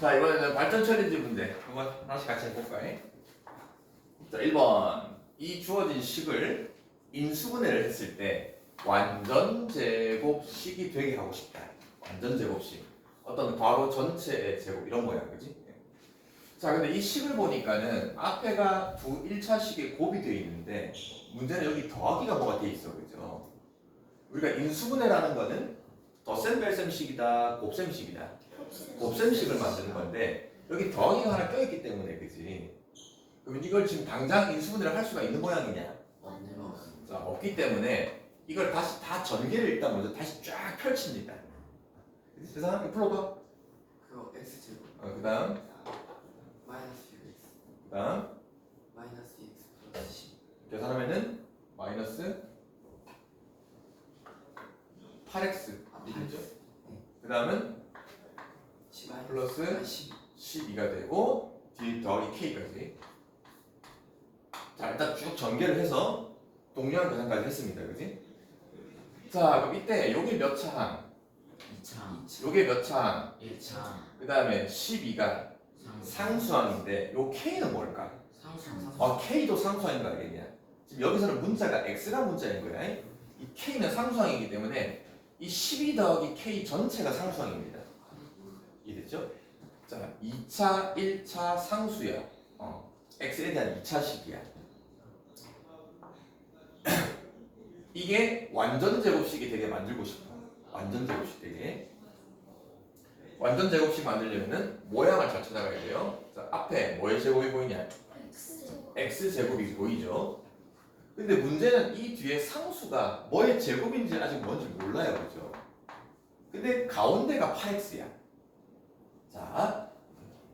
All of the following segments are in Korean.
자 이번에는 발전 처리지 문제 한번 하나씩 같이 해볼까? 자 1번 이 주어진 식을 인수분해를 했을 때 완전 제곱식이 되게 하고 싶다 완전 제곱식 어떤 괄호 전체의 제곱 이런 거야 그지? 자 근데 이 식을 보니까는 앞에가 두 1차식에 곱이 되어 있는데 문제는 여기 더하기가 뭐가 되어 있어 그죠? 우리가 인수분해라는 거는 덧셈 뺄셈식이다 곱셈식이다 곱셈식을 만드는 건데 여기 더하기가 하나 껴있기 때문에 그지? 그럼 이걸 지금 당장 인수분해를 할 수가 있는 모양이냐? 자 없기 때문에 이걸 다시 다 전개를 일단 먼저 다시 쫙 펼칩니다. 그 사람 풀어봐. 그거 x 제곱 어, 그 다음 마이너스 6x 그 다음 마이너스 x 플러스 10 계산하면은 마이너스 8x 아, 이겠죠? 네. 그다음은 10 마이너스 플러스 10 12가 되고 뒤 더하기 k까지. 자 일단 쭉 전개를 해서 동일한 계산까지 했습니다, 그지? 자 그럼 이때 여기 몇 차항, 2차, 요게 몇 차항, 1차, 그 다음에 12가 상수항인데 요 k는 뭘까? 상상, 아 k도 상수항인 거 알겠냐? 지금 여기서는 문자가 x가 문자인 거야. 이 k는 상수항이기 때문에 이 12 더하기 k 전체가 상수항입니다. 이해됐죠? 자, 2차, 1차 상수야. 어, x에 대한 2차식이야. 이게 완전 제곱식이 되게 만들고 싶어. 완전 제곱식 되게. 완전 제곱식 만들려면은 모양을 잘 찾아가야 돼요. 자, 앞에 뭐의 제곱이 보이냐? x 제곱이 보이죠? 근데 문제는 이 뒤에 상수가 뭐의 제곱인지 아직 뭔지 몰라요, 그죠? 근데 가운데가 8x야. 자,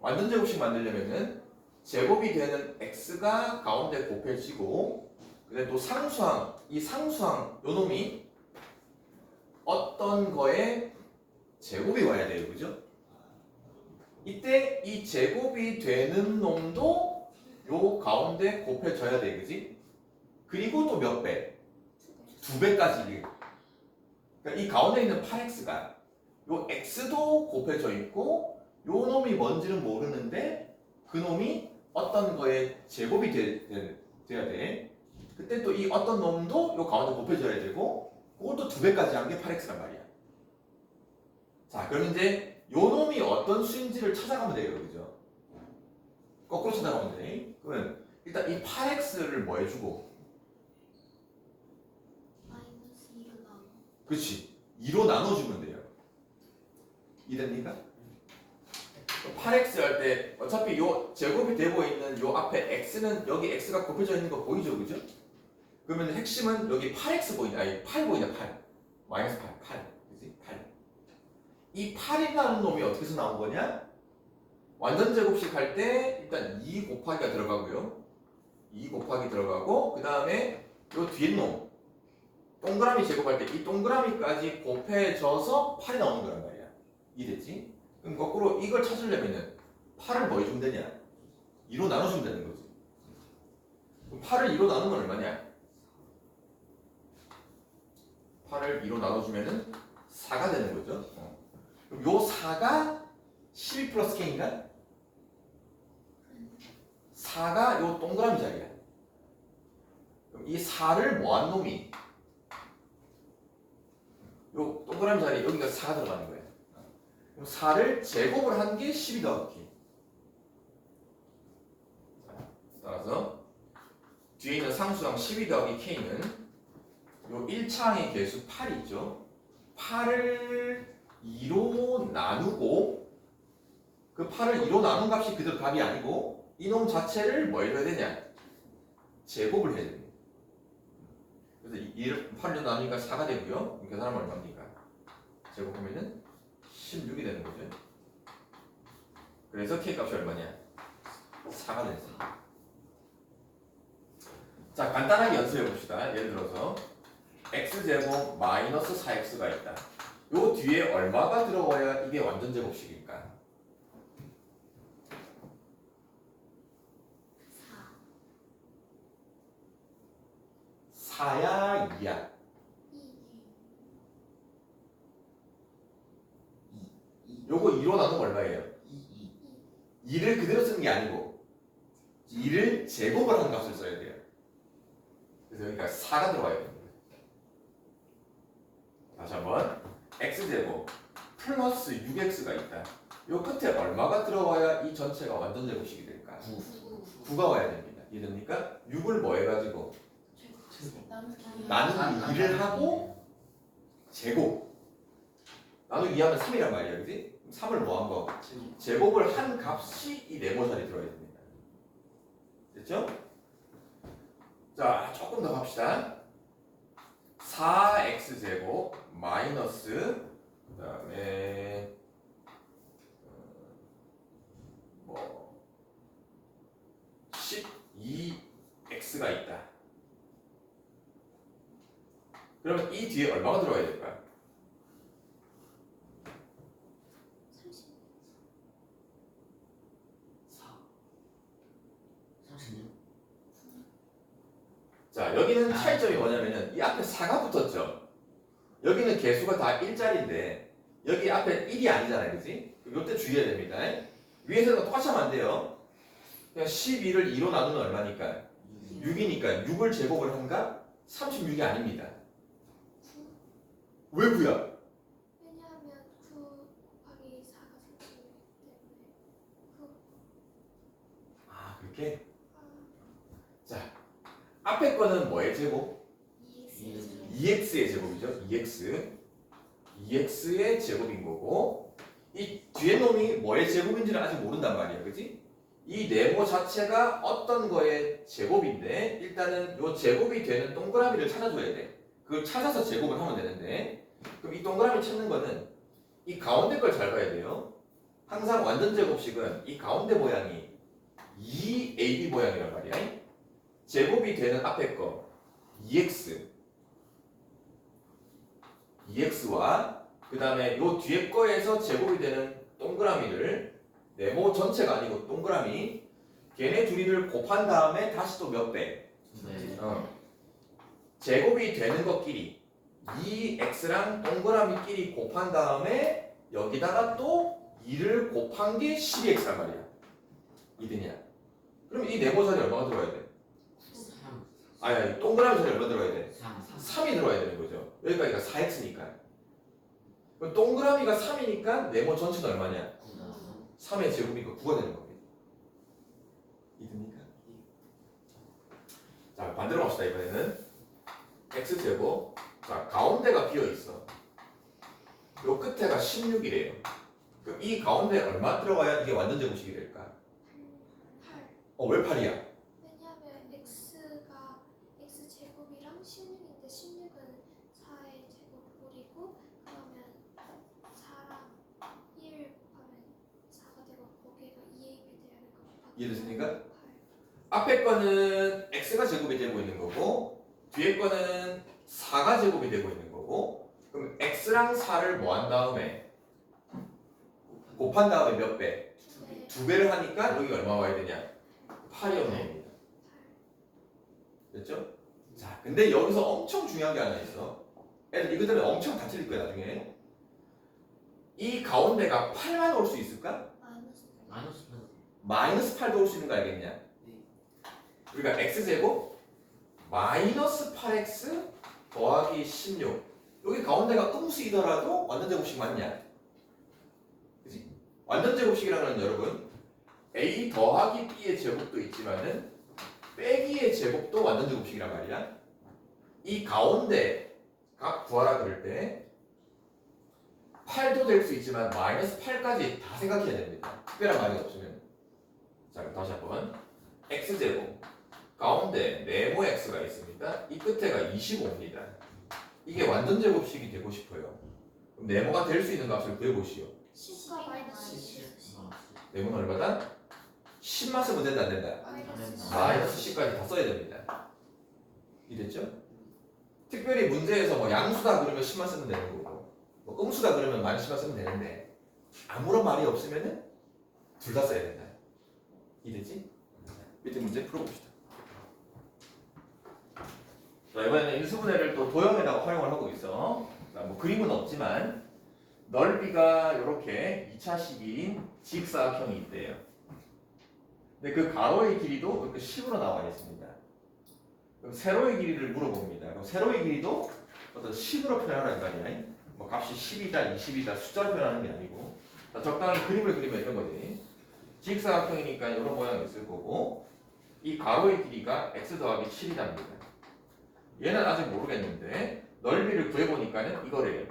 완전 제곱식 만들려면은 제곱이 되는 x가 가운데 곱해지고, 근데 또 상수항, 이 상수항 요 놈이 어떤 거에 제곱이 와야 돼요, 그죠? 이때 이 제곱이 되는 놈도 요 가운데 곱해져야 돼, 그지? 그리고 또 몇 배? 두 배까지. 그러니까 이 가운데 있는 8x가 요 x도 곱해져 있고 요 놈이 뭔지는 모르는데 그 놈이 어떤 거에 제곱이 돼, 돼, 돼야 돼. 그때 또 이 어떤 놈도 요 가운데 곱해져야 되고 그것도 두 배까지 한 게 8x란 말이야. 자, 그럼 이제 요 놈이 어떤 수인지를 찾아가면 돼요, 그죠? 거꾸로 찾아가면 돼. 그러면 일단 이 8x를 뭐 해주고 마이너스 2로 나눠 그렇지 2로 나눠주면 돼요 이해됩니까? 8x 할 때 어차피 요 제곱이 되고 있는 요 앞에 x는 여기 x가 곱해져 있는 거 보이죠 그죠? 그러면 핵심은 여기 8x 보이냐 아니 8 보이냐 8 마이너스 8 8 그지 8 이 8이라는 놈이 어떻게 해서 나온 거냐? 완전 제곱식 할 때 일단 2 곱하기가 들어가고요 2 곱하기 들어가고 그 다음에 요 뒤에 놈 동그라미 제곱할 때 이 동그라미까지 곱해져서 8이 나오는 거란 말이야. 이해됐지? 그럼 거꾸로 이걸 찾으려면은 8을 뭐 해주면 되냐? 2로 나눠주면 되는 거지. 그럼 8을 2로 나누면 얼마냐? 8을 2로 나눠주면은 4가 되는 거죠. 어. 그럼 요 4가 12 플러스 K인가? 4가 요 동그라미 자리야. 그럼 이 4를 뭐한 놈이? 요 동그라미 자리에 여기가 4가 들어가는. 그럼 4를 제곱을 한 게 12 더하기 따라서 뒤에 있는 상수항 12 더하기 k는 요 1차항의 개수 8이 있죠. 8을 2로 나누고 그 8을 2로 나눈 값이 그대로 답이 아니고 이놈 자체를 뭐 해줘야 되냐? 제곱을 해야 됩니다. 그래서 2를 8로 나누니까 4가 되고요. 그럼 계산하면 얼마입니까? 제곱하면은 16이 되는 거죠. 그래서 k 값이 얼마냐? 4가 됐습니다. 자, 간단하게 연습해 봅시다. 예를 들어서 x제곱 마이너스 4x가 있다. 요 뒤에 얼마가 들어가야 이게 완전 제곱식일까? 4 4야 2야? 2 요거 2로 나누면 얼마예요? 2, 2, 2를 그대로 쓰는 게 아니고 2를 제곱을 하는 값을 써야 돼요. 그래서 여기가 4가 들어와야 됩니다. 다시 한번 x제곱 플러스 6x가 있다. 요 끝에 얼마가 들어와야 이 전체가 완전 제곱식이 될까? 9 9가 와야 됩니다. 이해됩니까? 6을 뭐 해가지고 나누기 2를 하고 제곱 나누기 2하면 3이란 말이야 그지? 3을 뭐 한 거? 제곱을 한 값이 이 네모살이 들어야 됩니다 됐죠? 자 조금 더 갑시다 4x제곱 마이너스 그 다음에 어, 뭐 12x가 있다 그러면 이 뒤에 얼마가 들어가야 될까요? 30 36 자 여기는 차이점이 뭐냐면은 이 앞에 4가 붙었죠 여기는 개수가 다 1짜리인데 여기 앞에 1이 아니잖아요 그지? 이때 주의해야 됩니다 위에서는 똑같이 하면 안 돼요 그냥 12를 2로 나누면 얼마니까 6이니까 6을 제곱을 한가? 36이 아닙니다 9왜 9야? 왜냐하면 9 곱하기 4가 36이기 때문에 9 아 그렇게? 아, 앞에 거는 뭐의 제곱? 2x 2x의 제곱이죠 2x 2x의 제곱인 거고 이 뒤에 놈이 뭐의 제곱인지는 아직 모른단 말이야 그지? 이 네모 자체가 어떤 거의 제곱인데 일단은 요 제곱이 되는 동그라미를 찾아줘야 돼. 그걸 찾아서 제곱을 하면 되는데 그럼 이 동그라미 찾는 거는 이 가운데 걸 잘 봐야 돼요. 항상 완전 제곱식은 이 가운데 모양이 2ab 모양이란 말이야 제곱이 되는 앞에 거 2x 2x와 그 다음에 요 뒤에 거에서 제곱이 되는 동그라미를 네모 전체가 아니고 동그라미 걔네 둘이를 곱한 다음에 다시 또 몇 배? 네 어. 제곱이 되는 것끼리 2x랑 동그라미끼리 곱한 다음에 여기다가 또 2를 곱한 게 12x란 말이야 이드냐 그럼 이 네모살이 얼마가 들어가야 돼? 3 아니 아니 동그라미 살이 얼마 들어가야 돼? 3 3이 들어와야 되는 거죠. 여기까지가 4x니까. 그럼 동그라미가 3이니까 네모 전체는 얼마냐? 3의 제곱이니까 9가 되는 겁니다. 이해됩니까? 자 반대로 갑시다 이번에는 x제곱 자 가운데가 비어있어 요 끝에가 16이래요 그럼 이 가운데 얼마 들어가야 이게 완전 제곱식이 될까? 8어왜 8이야? 왜냐하면 x가 x 제곱이랑 16인데 16은 4의 제곱꼴이고 그러면 4랑 1 곱하면 4가 되고 거기에가 2ab에 대한 거 곱하기 이해됐습니까? 8 앞에 거는 x가 제곱이 되고 있는 거고 뒤에 거는 4가 제곱이 되고 있는 거고 그럼 x랑 4를 뭐 한 다음에 곱한 다음에 몇 배? 네. 두 배를 하니까 여기 얼마 와야 되냐? 8이 오는 겁니다. 됐죠? 자, 근데 여기서 엄청 중요한 게 하나 있어. 애들 이거 때문에 엄청 다 틀릴 거야 나중에. 이 가운데가 8만 올 수 있을까? 마이너스 마이너스 마이너스 8도 올 수 있는 거 알겠냐? 네. 우리가 x제곱 마이너스 8x 더하기 16 여기 가운데가 음수이더라도 완전 제곱식 맞냐? 그지? 완전 제곱식이라는 건 여러분 a 더하기 b의 제곱도 있지만은 빼기의 제곱도 완전 제곱식이란 말이야 이 가운데 각 구하라 그럴 때 8도 될 수 있지만 마이너스 8까지 다 생각해야 됩니다 특별한 말이 없으면 자 그럼 다시 한번 x제곱 가운데 네모 x가 있습니다. 이 끝에가 25입니다. 이게 완전 제곱식이 되고 싶어요. 그럼 네모가 될 수 있는 값을 구해보시오. 10과 마이너스 10 네모는 얼마다? 10만 쓰면 된다 안 된다? 마이너스 10 마이너스 10까지 다 써야 됩니다. 이랬죠? 특별히 문제에서 뭐 양수다 그러면 10만 쓰면 되는 거고 뭐 음수다 그러면 마이너스 10만 쓰면 되는데 아무런 말이 없으면은 둘 다 써야 된다. 이랬지? 밑에 문제 풀어봅시다. 자 이번에는 인수분해를 또 도형에다가 활용을 하고 있어. 자, 뭐 그림은 없지만 넓이가 이렇게 2차식인 직사각형이 있대요. 근데 그 가로의 길이도 이렇게 10으로 나와 있습니다. 그럼 세로의 길이를 물어봅니다. 그럼 세로의 길이도 어떤 10으로 표현하는 거 아니야? 뭐 값이 10이다, 20이다 숫자로 표현하는 게 아니고 자, 적당히 그림을 그리면 이런 거지. 직사각형이니까 이런 모양이 있을 거고 이 가로의 길이가 x 더하기 7이답니다. 얘는 아직 모르겠는데 넓이를 구해보니까는 이거래요.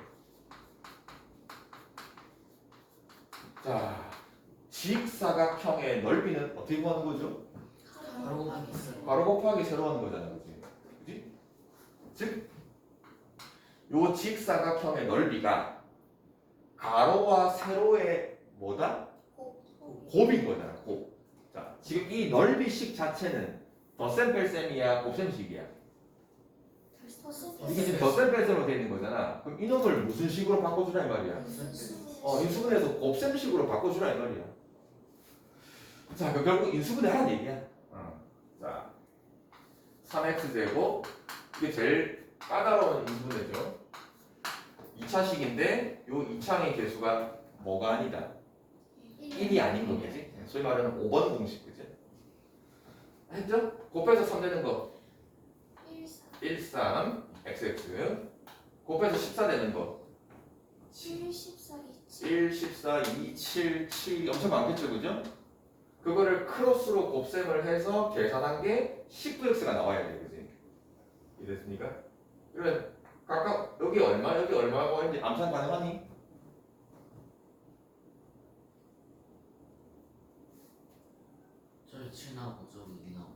자, 직사각형의 넓이는 어떻게 구하는 거죠? 바로 곱하기 세로. 가로 곱하기 세로 하는 거잖아, 그지? 그지? 즉, 요 직사각형의 넓이가 가로와 세로의 뭐다? 곱인 거잖아, 곱. 자, 지금 이 넓이식 자체는 덧셈 뺄셈이야, 곱셈식이야. 이게 지금 덧셈 뺄셈으로 되어 있는 거잖아. 그럼 이놈을 무슨 식으로 바꿔주라 이 말이야? 어, 인수분해에서 곱셈식으로 바꿔주라 이 말이야. 자, 그 결국 인수분해 하는 얘기야. 어. 자, 3x 제곱 이게 제일 까다로운 인수분해죠. 2차식인데 요 2차의 개수가 뭐가 아니다. 1이 아닌 거겠지? 소위 말하는 5번 공식 그지? 했죠? 곱해서 3 되는 거 1, 3, xx 곱해서 14 되는 거 7, 14, 27 1, 14, 2, 7, 7 엄청 많겠죠 그죠? 그거를 크로스로 곱셈을 해서 계산한 게 19x가 나와야 돼 그지? 이랬습니까? 그러면 각각 여기 얼마 여기 얼마고 했는지 암산 가능하니? 저기 7 나오고 저기 2 나오고.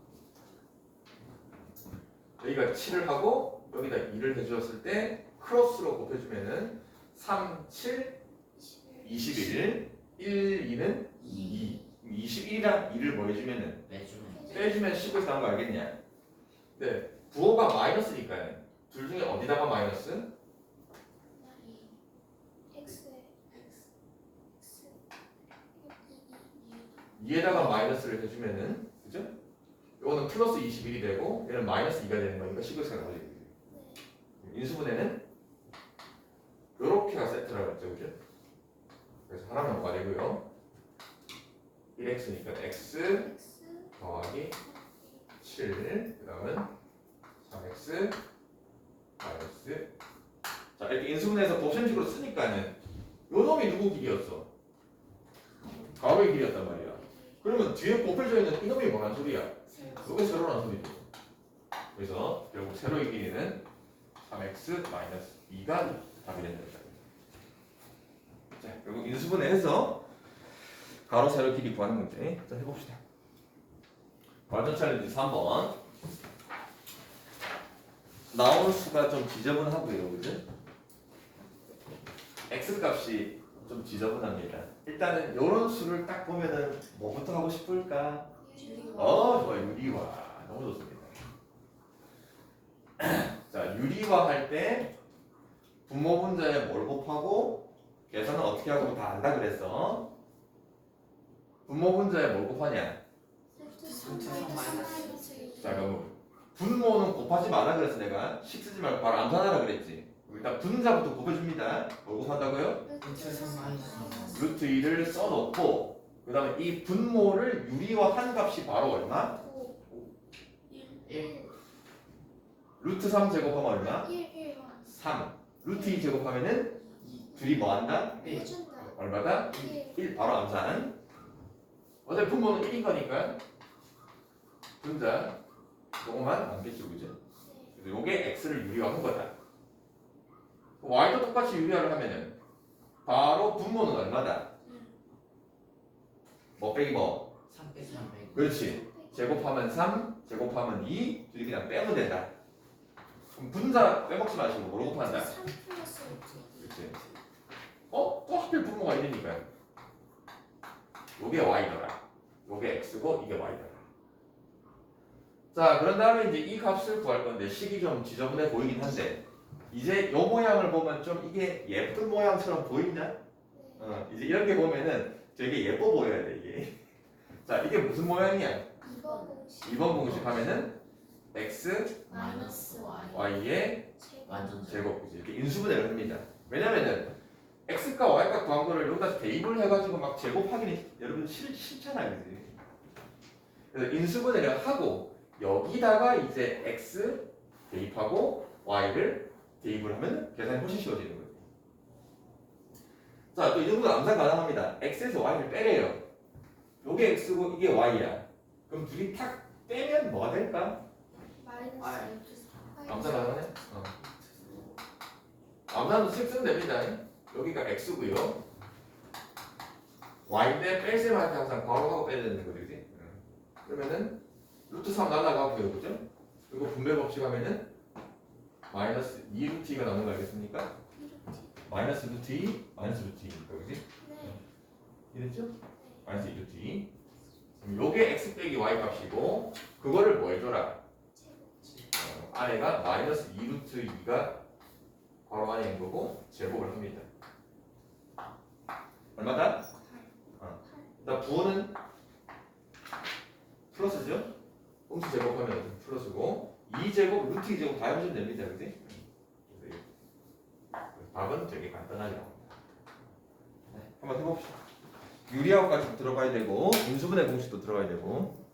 여기가 7을 하고 여기다 2를 해주었을 때 크로스로 곱해주면은 3, 7, 21 1, 2는 2 21이랑 2를 뭐 해주면은 빼주면 빼주면 19에서 나온 거 알겠냐? 네 부호가 마이너스니까요 둘 중에 어디다가 마이너스? X에 X X 2, 2, 2에다가 마이너스를 해주면은 그죠? 이거는 플러스 21이 되고 얘는 마이너스 2가 되는 거니까 19에서 나오지 인수분해는 요렇게가 세트라고 했죠 그죠? 그래서 하나는 뭐가 되고요 1x니까 x 더하기 7 그다음은 3x 마이너스 자 이렇게 인수분해서 곱셈식으로 쓰니까는 요 놈이 누구 길이였어? 가로의 길이였단 말이야 그러면 뒤에 곱해져 있는 이놈이 뭐란 소리야? 요게 세로란 소리죠. 그래서 결국 세로의 길이는 3x 마이너스 2가 답이 된다 자 결국 인수분해해서 가로 세로 길이 구하는 문제 자 해봅시다. 완전 챌린지 3번. 나오는 수가 좀 지저분하고요 그죠? x 값이 좀 지저분합니다. 일단은 이런 수를 딱 보면은 뭐부터 하고 싶을까? 어 좋아요. 유리화. 너무 좋습니다. 자 유리화 할 때 분모 분자에 뭘 곱하고 계산은 어떻게 하고 다 안다 그랬어? 분모 분자에 뭘 곱하냐? 자 그럼 분모는 곱하지 마라 그래서 내가. 식 쓰지 말고 바로 암산하라 그랬지 일단 분자부터 곱해줍니다 뭘 곱한다고요? 루트 2를 써놓고 그 다음에 이 분모를 유리화한 값이 바로 얼마? 1 루트 3 제곱하면 얼마? 1, 1, 3 루트 2 제곱하면은 둘이 뭐 한다? 해준다 얼마다? 1, 1 바로 암산 어차피 분모는 1인 거니까 분자 요거만 남겠죠 그죠? 요게 x를 유리화 한 거다 y도 똑같이 유리화를 하면은 바로 분모는 얼마다? 뭐 빼기 뭐? 3 빼기 3 빼기 그렇지 제곱하면 3 제곱하면 2 둘이 그냥 빼면 된다 그럼 분자 빼먹지 마시고 뭐로 곱한다? 3 플러스 그렇지 어? 또 하필 분모가 1이니까 요게 y더라 요게 x고 이게 y더라 자 그런 다음에 이제 이 값을 구할 건데 식이 좀 지저분해 보이긴 한데 이제 요 모양을 보면 좀 이게 예쁜 모양처럼 보이나? 어, 이제 이렇게 보면은 되게 예뻐 보여야 돼 이게 자 이게 무슨 모양이야? 2번 공식 2번 공식 하면은 x 마이너스 Y y의 제곱 완전 제곱 제곱 이제 이렇게 인수분해를 합니다. 왜냐면은 x과 y가 구한 거를 여기다 대입을 해가지고 막 제곱하기는 여러분 싫, 싫잖아요, 그지? 그래서 인수분해를 하고 여기다가 이제 x 대입하고 y를 대입을 하면 계산이 훨씬 쉬워지는 거예요. 자, 또 이 정도 암산 가능합니다. x에서 y를 빼래요. 요게 x고 이게 y야. 그럼 둘이 탁 빼면 뭐가 될까? 마이너스 암산 가능하네? 어. 암산도 쓱 쓰면 됩니다. 여기가 x고요. y인데 뺄셈 할때 항상 괄호하고 빼야 되는 거죠, 그지? 응. 그러면은 루트 3 날라가고요, 그죠? 그리고 분배 법칙 하면은 마이너스 2 루트 2가 나오는 거 알겠습니까? 마이너스 루트 2, 마이너스 루트 2니까, 그지? 네 이랬죠? 마이너스 2 루트 2. 그럼 요게 x 빼기 y 값이고 그거를 뭐 해줘라? 어, 아래가 마이너스 2 루트 2가 괄호 안에 있는 거고 제곱을 합니다. 얼마다? 어. 나 부호는 플러스죠? 꽁치 제곱하면 플러스고 2제곱 루트 2제곱 다 해보시면 됩니다. 그지? 그래서 이 답은 되게 간단하게 나옵니다. 네, 한번 해봅시다. 유리하고까지 들어가야 되고 인수분해 공식도 들어가야 되고